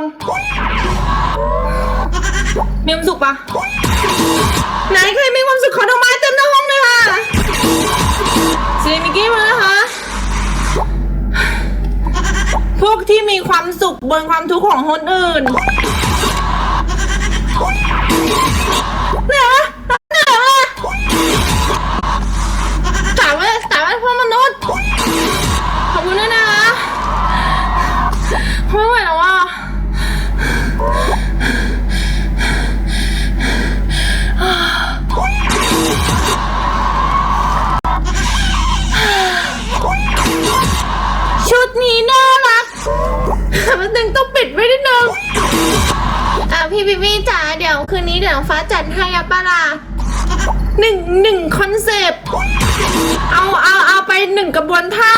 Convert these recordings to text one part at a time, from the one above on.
งมีความสุขปะไหนใครมีความสุขขอดอกไม้เต็มหน้าห้องเลยค่ะซีมิกี้มาแล้วคะ พวกที่มีความสุขบนความทุกข์ของคนอื่นเนี่ย มันตึงต้องปิดไว้นิดนึงอะพี่บิบี้จ๋าเดี๋ยวคืนนี้เดี๋ยวฟ้าจัดให้อะป้าล่ะหนึ่งหนึ่งคอนเซปต์เอาเอาเอาไปหนึ่งกระบวนท่า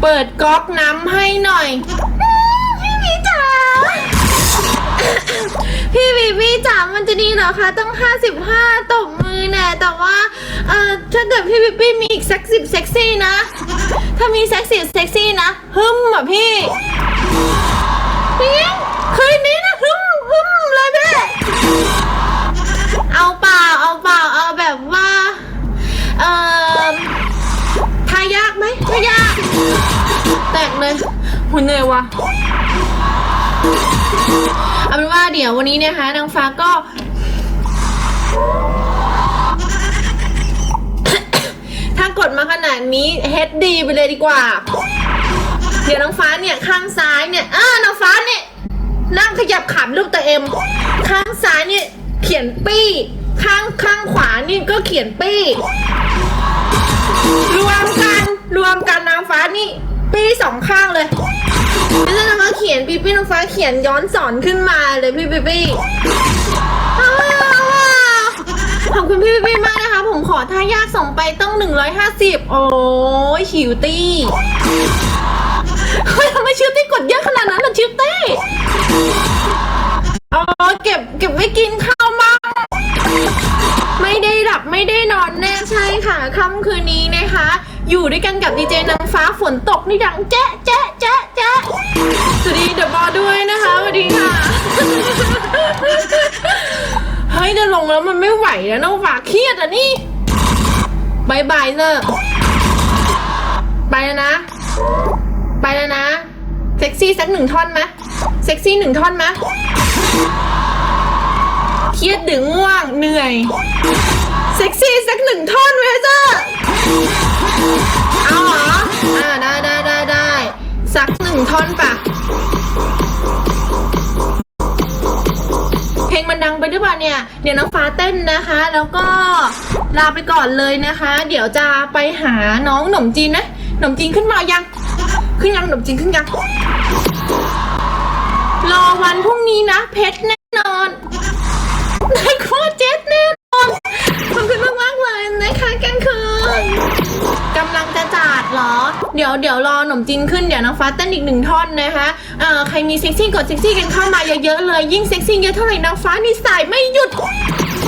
เปิดก๊อกน้ำให้หน่อย มันจะดีเหรอคะต้อง 55ตบมือแน่แต่ว่าเอ่อถ้าเกิดพี่วิปี้มีอีกสักสิบเซ็กซี่นะ ถ้ามีเซ็กซี่เซ็กซี่นะฮึมอะพี่พี่คืนนี้นะฮึมฮึมเลยพี่เอาเปล่าเอาเปล่าเอาแบบว่าเอ่อทายากไหมทายากแตกเลยหุ่นเหนื่อยวะ เอาเป็นว่าเดี๋ยววันนี้นะคะนางฟ้าก็ถ้ากดมาขนาดนี้เฮดดีไปเลยดีกว่า เดี๋ยวนางฟ้าเนี่ยข้างซ้ายเนี่ยอ่านางฟ้าเนี่ยนั่งขยับขำลูกตัวเอ็ม ข้างซ้ายเนี่ยเขียนปี้ ข้างข้างขวานี่ก็เขียนปี้ รวมกันรวมกันนางฟ้านี่ ปีสองข้างเลยแล้วนางฟ้าเขียนปีปี้นางฟ้าเขียนย้อนสอนขึ้นมาเลยพี่ปีปี้อ้าวขอบคุณพี่ปีปี้มากนะคะ ผมขอท่ายากส่งไปต้องหนึ่งร้อยห้าสิบโอ้ยชิวตี้เฮ้ยทำไมชิวตี้กดเยอะขนาดนั้นล่ะชิวตี้อ๋อเก็บเก็บไว้กินข้าวมั้งไม่ได้หลับไม่ได้นอนแน่ใช่ค่ะค่ำคืนนี้นะคะ อยู่ด้วยกันกับดีเจนาง ฟ้าฝนตกนี่ดังแจ๊ะแจ๊ะแจ๊ะแจ๊ะสวัสดีเดอะบอด้วยนะคะสวัสดีค่ะ เฮ้ยจะลงแล้วมันไม่ไหวแล้วน้องฟ้าเครียดอะนี่บายบายเนอะไปแล้วนะ ไปแล้วนะ เซ็กซี่สักหนึ่งท่อนไหมเซ็กซี่หนึ่งท่อนไหมเครียดดึงง่วงเหนื่อย เซ็กซี่สักหนึ่งท่อนไหมจ้าเอา อ่าได้ได้ได้ได้สักหนึ่งท่อนปะเพลงมันดังไปหรือเปล่าเนี่ย เดี๋ยวน้องฟ้าเต้นนะคะ แล้วก็ลาไปก่อนเลยนะคะ เดี๋ยวจะไปหาน้องหนมจีนนะหนมจีนขึ้นมายัง ขึ้นยังหนมจีนขึ้นยัง รอวันพรุ่งนี้นะ เพชรแน่นอนนายโคเจ็ดแน่นอนขอบคุณมากมากเลยนะคะกลางคื กำลังจะจัดเหรอ เดี๋ยวเดี๋ยวรอหนมจีนขึ้นเดี๋ยวน้องฟ้าเต้นอีกหนึ่งท่อนนะคะเอ่อใครมีเซ็กซี่กดเซ็กซี่กันเข้ามาเยอะๆเลย ยิ่งเซ็กซี่เยอะเท่าไหร่น้องฟ้านี่สายไม่หยุด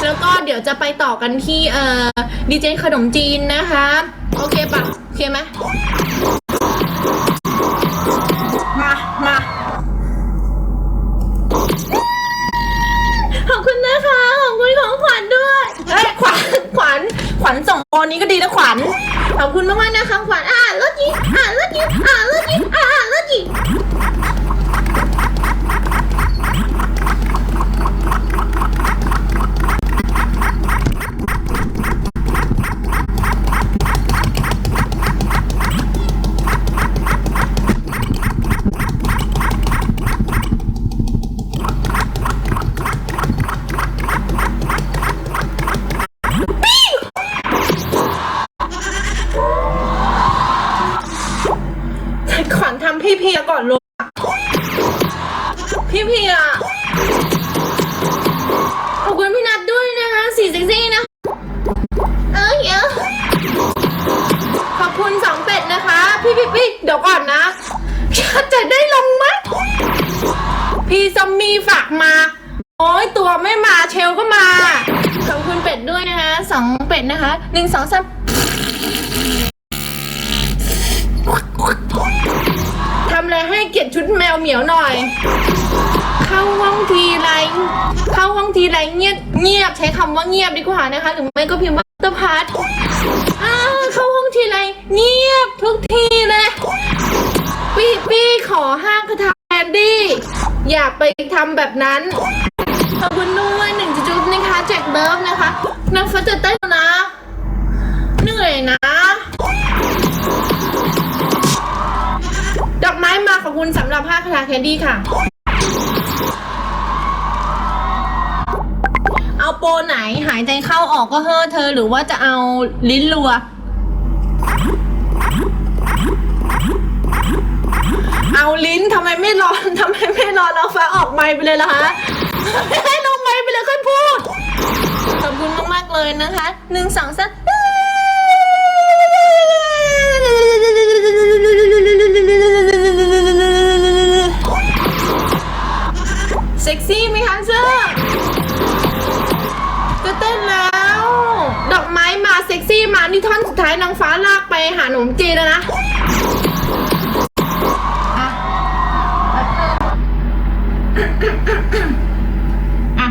แล้วก็เดี๋ยวจะไปต่อกันที่เอ่อดีเจขนมจีนนะคะ โอเคปะโอเคไหมมามาขอบคุณนะคะ ขอบคุณของขวัญด้วยเอ้ยขวัญขวัญ ขวัญส่งโอนนี้ก็ดีนะขวัญ ขอบคุณมากๆนะคะขวัญ อ่ารถยิอ่ารถยิอ่ารถยิอ่ารถยิง พี่เพียขอบคุณพี่นัทด้วยนะคะสีเซ็กซี่นะ เอ้ยเอ้ยขอบคุณสองเป็ดนะคะ พี่พี่พี่เดี๋ยวก่อนนะจะได้ลงไหมพี่ซอมมี่ฝากมา โอ้ยตัวไม่มาเชลก็มา ขอบคุณเป็ดด้วยนะคะสองเป็ดนะคะหนึ่งสองสามทำอะไรให้เกียรติชุดแมวเหมียวหน่อย เข้าห้องทีไร เข้าห้องทีไรเงียบเงียบใช้คำว่าเงียบดีกว่านะคะหรือไม่ก็พิมพ์ว่าตพัดอ้าวเข้าห้องทีไร เงียบทุกทีเลยปี้ปี้ขอห้างคาถาแอนดี้อย่าไปทำแบบนั้นขอบคุณด้วยหนึ่งจุ๊บนะคะแจ็คเบิร์ฟนะคะนางฟ้าจะเต้นนะ เหนื่อยนะดอกไม้มาขอบคุณสำหรับผ้าคาถาแคนดี้ค่ะ ปรไหนหายใจเข้าออกก็เฮ้อเธอหรือว่าจะเอาลิ้นรัว เอาลิ้นทำไมไม่รอทำไมไม่รอนเอาฟ้าออกไมค์ไปเลยล่ะคะ ซ็กซี่มานี่ท่อนสุดท้ายนางฟ้าลากไปหาหนมจีนแล้วนะอะ